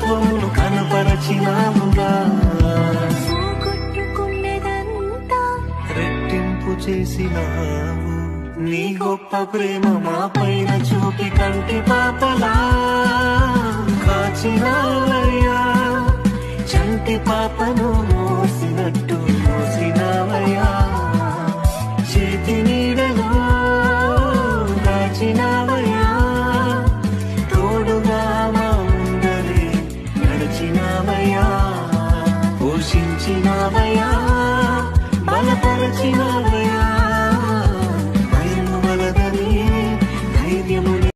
సత్వమును కనపరచినావుగా రెట్టింపు చేసినావు. నీ గొప్ప ప్రేమ మా పైన చూపి కంటి పాపలా? కాచినావయ్యా చంటి పాపను మోసి పోషించినావయ్యా పోషించినావయ్యా బలపరచినవయా